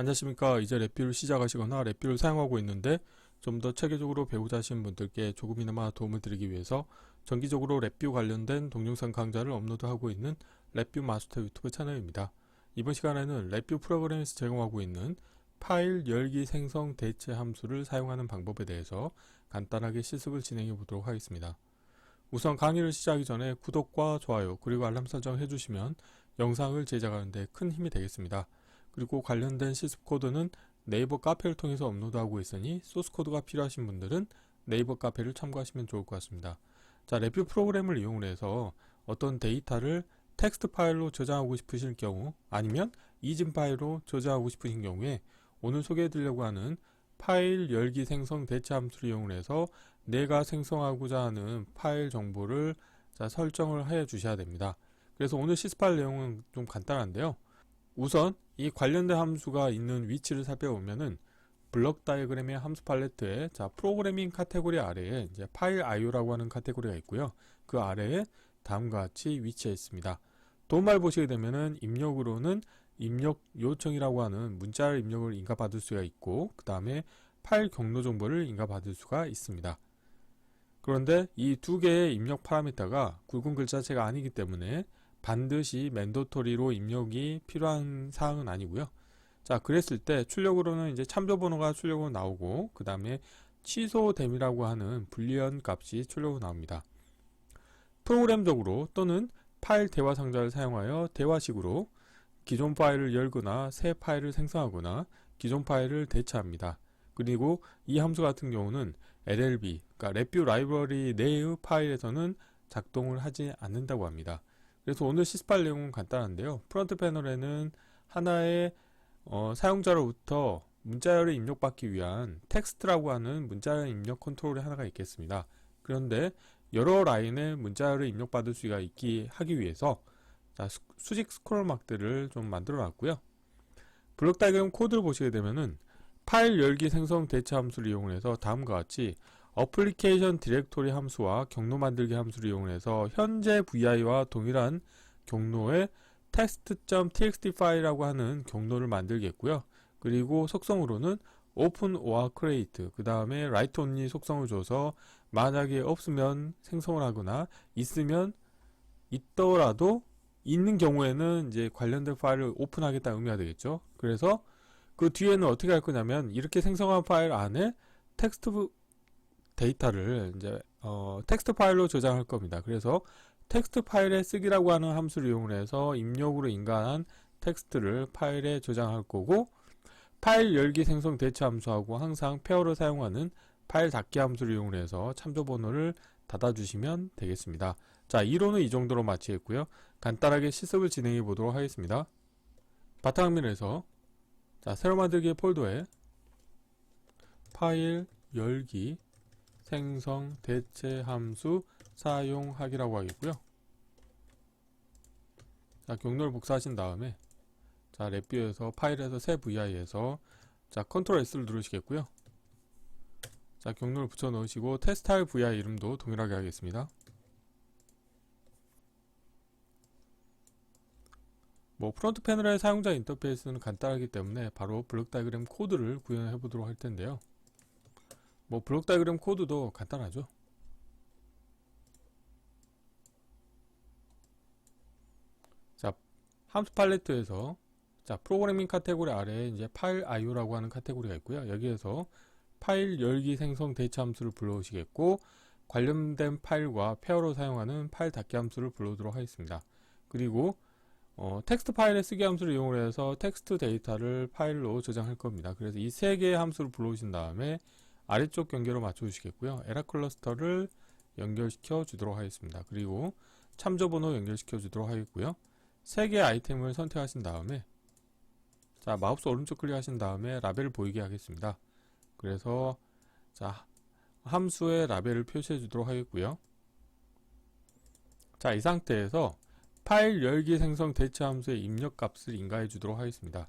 안녕하십니까. 이제 랩뷰를 시작하시거나 랩뷰를 사용하고 있는데 좀 더 체계적으로 배우자 하신 분들께 조금이나마 도움을 드리기 위해서 정기적으로 랩뷰 관련된 동영상 강좌를 업로드하고 있는 랩뷰 마스터 유튜브 채널입니다. 이번 시간에는 랩뷰 프로그램에서 제공하고 있는 파일 열기 생성 대체 함수를 사용하는 방법에 대해서 간단하게 실습을 진행해 보도록 하겠습니다. 우선 강의를 시작하기 전에 구독과 좋아요 그리고 알람 설정 해주시면 영상을 제작하는데 큰 힘이 되겠습니다. 그리고 관련된 실습 코드는 네이버 카페를 통해서 업로드하고 있으니 소스 코드가 필요하신 분들은 네이버 카페를 참고하시면 좋을 것 같습니다. 자, 랩뷰 프로그램을 이용해서 어떤 데이터를 텍스트 파일로 저장하고 싶으실 경우 아니면 이진 파일로 저장하고 싶으신 경우에 오늘 소개해 드리려고 하는 파일 열기 생성 대체 함수를 이용해서 내가 생성하고자 하는 파일 정보를 자, 설정을 해 주셔야 됩니다. 그래서 오늘 실습할 내용은 좀 간단한데요. 우선 이 관련된 함수가 있는 위치를 살펴보면은 블럭 다이어그램의 함수 팔레트에 자 프로그래밍 카테고리 아래에 이제 파일 IO라고 하는 카테고리가 있고요. 그 아래에 다음과 같이 위치해 있습니다. 도움말 보시게 되면은 입력으로는 입력 요청이라고 하는 문자를 입력을 인가받을 수가 있고 그 다음에 파일 경로 정보를 인가받을 수가 있습니다. 그런데 이 두 개의 입력 파라미터가 굵은 글자체가 아니기 때문에 반드시 맨도토리로 입력이 필요한 사항은 아니고요. 자, 그랬을 때 출력으로는 이제 참조 번호가 출력으로 나오고 그 다음에 취소됨이라고 하는 불리한 값이 출력으로 나옵니다. 프로그램적으로 또는 파일 대화 상자를 사용하여 대화식으로 기존 파일을 열거나 새 파일을 생성하거나 기존 파일을 대체합니다. 그리고 이 함수 같은 경우는 LLB, 그러니까 랩뷰 라이브러리 내의 파일에서는 작동을 하지 않는다고 합니다. 그래서 오늘 시스팔 내용은 간단한데요. 프론트 패널에는 하나의 어, 사용자로부터 문자열을 입력받기 위한 텍스트라고 하는 문자열 입력 컨트롤이 하나가 있겠습니다. 그런데 여러 라인의 문자열을 입력받을 수가 있기 하기 위해서 수직 스크롤 막들을 좀 만들어 놨고요. 블록 다이그램 코드를 보시게 되면은 파일 열기 생성 대체 함수를 이용해서 다음과 같이 어플리케이션 디렉토리 함수와 경로 만들기 함수를 이용해서 현재 VI와 동일한 경로의 text.txt 파일이라고 하는 경로를 만들겠고요. 그리고 속성으로는 open or create 그 다음에 write only 속성을 줘서 만약에 없으면 생성을 하거나 있으면 있더라도 있는 경우에는 이제 관련된 파일을 오픈하겠다 의미가 되겠죠. 그래서 그 뒤에는 어떻게 할 거냐면 이렇게 생성한 파일 안에 텍스트 데이터를 이제 어, 텍스트 파일로 저장할 겁니다. 그래서 텍스트 파일에 쓰기라고 하는 함수를 이용해서 입력으로 인가한 텍스트를 파일에 저장할 거고 파일 열기 생성 대체 함수하고 항상 페어로 사용하는 파일 닫기 함수를 이용해서 참조 번호를 닫아주시면 되겠습니다. 자, 이론은 이 정도로 마치겠고요. 간단하게 실습을 진행해 보도록 하겠습니다. 바탕화면에서 자, 새로 만들기 폴더에 파일 열기 생성 대체 함수 사용하기라고 하겠고요. 자, 경로를 복사하신 다음에 자, 랩뷰에서 파일에서 새 VI에서 자, 컨트롤 S를 누르시겠고요. 자, 경로를 붙여 넣으시고 테스트할 VI 이름도 동일하게 하겠습니다. 뭐 프론트 패널의 사용자 인터페이스는 간단하기 때문에 바로 블록 다이그램 코드를 구현해 보도록 할 텐데요. 뭐 블록 다이그램 코드도 간단하죠. 자, 함수 팔레트에서 자, 프로그래밍 카테고리 아래에 이제 파일 IO라고 하는 카테고리가 있고요. 여기에서 파일 열기 생성 대체 함수를 불러오시겠고 관련된 파일과 페어로 사용하는 파일 닫기 함수를 불러오도록 하겠습니다. 그리고 어, 텍스트 파일에 쓰기 함수를 이용해서 텍스트 데이터를 파일로 저장할 겁니다. 그래서 이 세 개의 함수를 불러오신 다음에 아래쪽 연결을 맞춰주시겠고요. 에라 클러스터를 연결시켜 주도록 하겠습니다. 그리고 참조 번호 연결시켜 주도록 하겠고요. 세 개의 아이템을 선택하신 다음에 자 마우스 오른쪽 클릭하신 다음에 라벨을 보이게 하겠습니다. 그래서 자 함수의 라벨을 표시해 주도록 하겠고요. 자 이 상태에서 파일 열기 생성 대체 함수의 입력 값을 인가해 주도록 하겠습니다.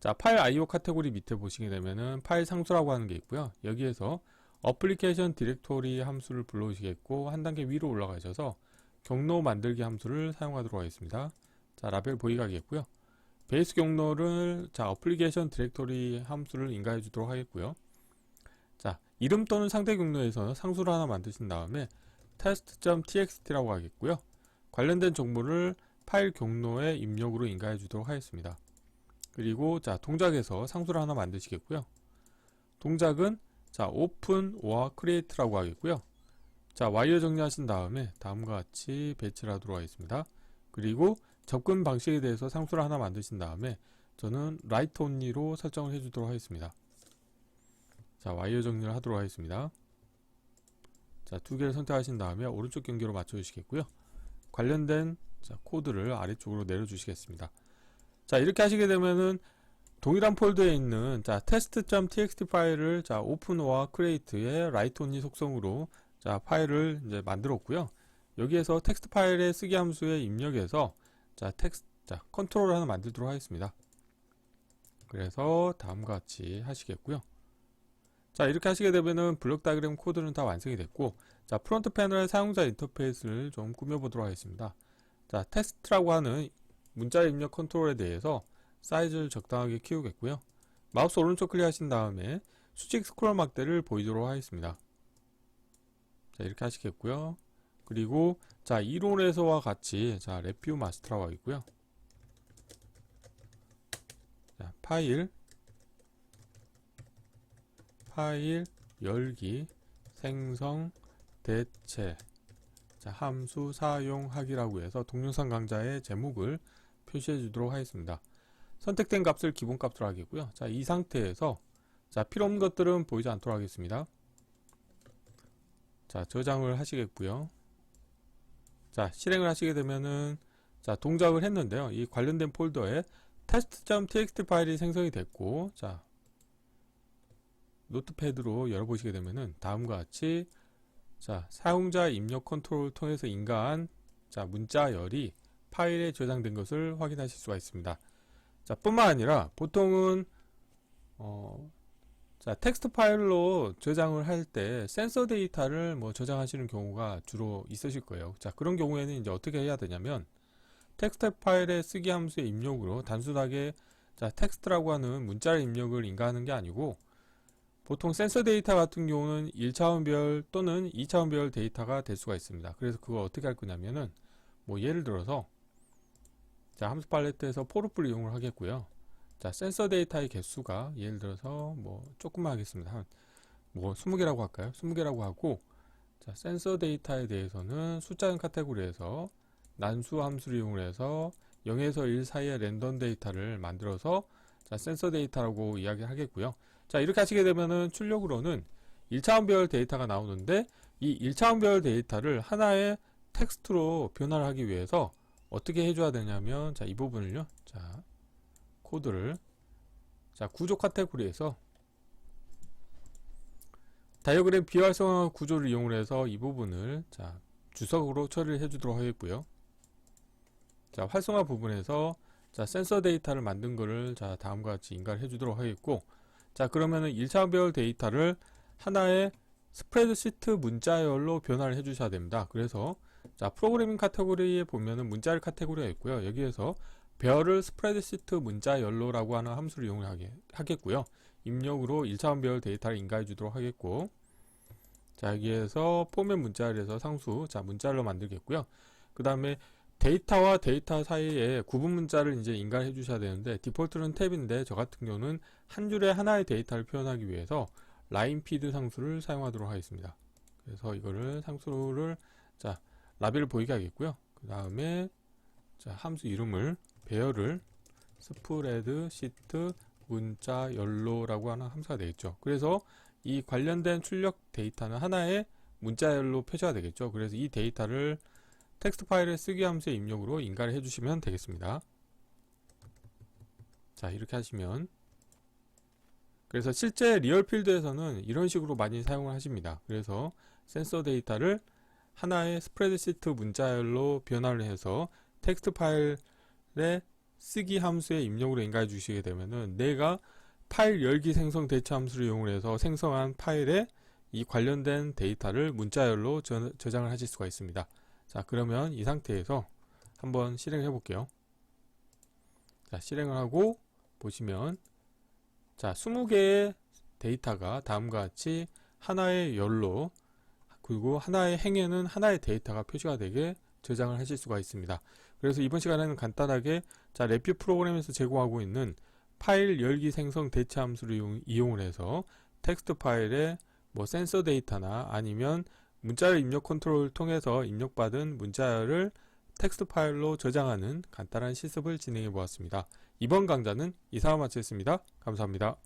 자, 파일 IO 카테고리 밑에 보시게 되면은 파일 상수라고 하는 게 있고요. 여기에서 어플리케이션 디렉토리 함수를 불러오시겠고 한 단계 위로 올라가셔서 경로 만들기 함수를 사용하도록 하겠습니다. 자, 라벨 보이게 하겠고요. 베이스 경로를 자 어플리케이션 디렉토리 함수를 인가해 주도록 하겠고요. 자 이름 또는 상대 경로에서 상수를 하나 만드신 다음에 test.txt라고 하겠고요. 관련된 정보를 파일 경로에 입력으로 인가해 주도록 하겠습니다. 그리고 자 동작에서 상수를 하나 만드시겠고요. 동작은 자 open or create라고 하겠고요. 자 와이어 정리하신 다음에 다음과 같이 배치를 하도록 하겠습니다. 그리고 접근 방식에 대해서 상수를 하나 만드신 다음에 저는 write only로 설정을 해주도록 하겠습니다. 자 와이어 정리를 하도록 하겠습니다. 자 두 개를 선택하신 다음에 오른쪽 경계로 맞춰주시겠고요. 관련된 자, 코드를 아래쪽으로 내려주시겠습니다. 자 이렇게 하시게 되면은 동일한 폴더에 있는 자 test.txt 파일을 자 or create의 write only 속성으로 자 파일을 이제 만들었고요. 여기에서 텍스트 파일의 쓰기 함수에 입력해서 자 텍스트 자 컨트롤을 하나 만들도록 하겠습니다. 그래서 다음과 같이 하시겠고요. 자 이렇게 하시게 되면은 블록 다이그램 코드는 다 완성이 됐고 자 프론트 패널 사용자 인터페이스를 좀 꾸며보도록 하겠습니다. 자 테스트라고 하는 문자 입력 컨트롤에 대해서 사이즈를 적당하게 키우겠고요. 마우스 오른쪽 클릭하신 다음에 수직 스크롤 막대를 보이도록 하겠습니다. 자 이렇게 하시겠고요. 그리고 자 이론에서와 같이 자 레뷰 마스터라고 하겠고요. 자 파일 파일 열기 생성 대체 자 함수 사용하기라고 해서 동영상 강좌의 제목을 표시해 주도록 하겠습니다. 선택된 값을 기본 값으로 하겠고요. 자, 이 상태에서 자, 필요 없는 것들은 보이지 않도록 하겠습니다. 자, 저장을 하시겠고요. 자, 실행을 하시게 되면은 자, 동작을 했는데요. 이 관련된 폴더에 test.txt 파일이 생성이 됐고 자, 노트패드로 열어보시게 되면은 다음과 같이 자, 사용자 입력 컨트롤을 통해서 인가한 자, 문자열이 파일에 저장된 것을 확인하실 수가 있습니다. 자, 뿐만 아니라 보통은 어, 자, 텍스트 파일로 저장을 할 때 센서 데이터를 뭐 저장하시는 경우가 주로 있으실 거예요. 자, 그런 경우에는 이제 어떻게 해야 되냐면 텍스트 파일의 쓰기 함수의 입력으로 단순하게 자, 텍스트라고 하는 문자의 입력을 인가하는 게 아니고 보통 센서 데이터 같은 경우는 1차원별 또는 2차원별 데이터가 될 수가 있습니다. 그래서 그걸 어떻게 할 거냐면은 뭐 예를 들어서 자, 함수 팔레트에서 포르프를 이용을 하겠고요. 자, 센서 데이터의 개수가 예를 들어서 뭐 조금만 하겠습니다. 한 뭐 20개라고 할까요? 20개라고 하고 자, 센서 데이터에 대해서는 숫자형 카테고리에서 난수 함수를 이용해서 0에서 1 사이의 랜덤 데이터를 만들어서 자, 센서 데이터라고 이야기하겠고요. 자, 이렇게 하시게 되면은 출력으로는 1차원별 데이터가 나오는데 이 1차원별 데이터를 하나의 텍스트로 변화를 하기 위해서 어떻게 해줘야 되냐면 자 이 부분을요. 자 코드를 자 구조 카테고리에서 다이어그램 비활성화 구조를 이용을 해서 이 부분을 자 주석으로 처리를 해주도록 하겠고요. 자 활성화 부분에서 자 센서 데이터를 만든 거를 자 다음과 같이 인가를 해주도록 하겠고 자 그러면은 1차별 데이터를 하나의 스프레드시트 문자열로 변화를 해 주셔야 됩니다. 그래서 자 프로그래밍 카테고리에 보면은 문자열 카테고리가 있고요. 여기에서 별을 스프레드시트 문자열로라고 하는 함수를 이용하게 하겠고요. 입력으로 1차원 별 데이터를 인가해 주도록 하겠고. 자 여기에서 포맷 문자열에서 상수 자 문자열로 만들겠고요. 그 다음에 데이터와 데이터 사이에 구분 문자를 이제 인가해 주셔야 되는데 디폴트는 탭인데 저 같은 경우는 한 줄에 하나의 데이터를 표현하기 위해서 라인 피드 상수를 사용하도록 하겠습니다. 그래서 이거를 상수를 자 라벨을 보이게 하겠고요. 그 다음에 자 함수 이름을 배열을 스프레드 시트 문자 열로라고 하는 함수가 되겠죠. 그래서 이 관련된 출력 데이터는 하나의 문자 열로 표시가 되겠죠. 그래서 이 데이터를 텍스트 파일의 쓰기 함수의 입력으로 인가를 해주시면 되겠습니다. 자 이렇게 하시면 그래서 실제 리얼 필드에서는 이런 식으로 많이 사용을 하십니다. 그래서 센서 데이터를 하나의 스프레드시트 문자열로 변화를 해서 텍스트 파일의 쓰기 함수의 입력으로 인가해 주시게 되면은 내가 파일 열기 생성 대처 함수를 이용해서 생성한 파일에 이 관련된 데이터를 문자열로 저, 저장을 하실 수가 있습니다. 자 그러면 이 상태에서 한번 실행해 볼게요. 자, 실행을 하고 보시면 자, 20개의 데이터가 다음과 같이 하나의 열로 그리고 하나의 행에는 하나의 데이터가 표시가 되게 저장을 하실 수가 있습니다. 그래서 이번 시간에는 간단하게 자, 랩뷰 프로그램에서 제공하고 있는 파일 열기 생성 대체 함수를 이용, 이용을 해서 텍스트 파일에 뭐 센서 데이터나 아니면 문자열 입력 컨트롤을 통해서 입력받은 문자열을 텍스트 파일로 저장하는 간단한 실습을 진행해 보았습니다. 이번 강좌는 이상으로 마치겠습니다. 감사합니다.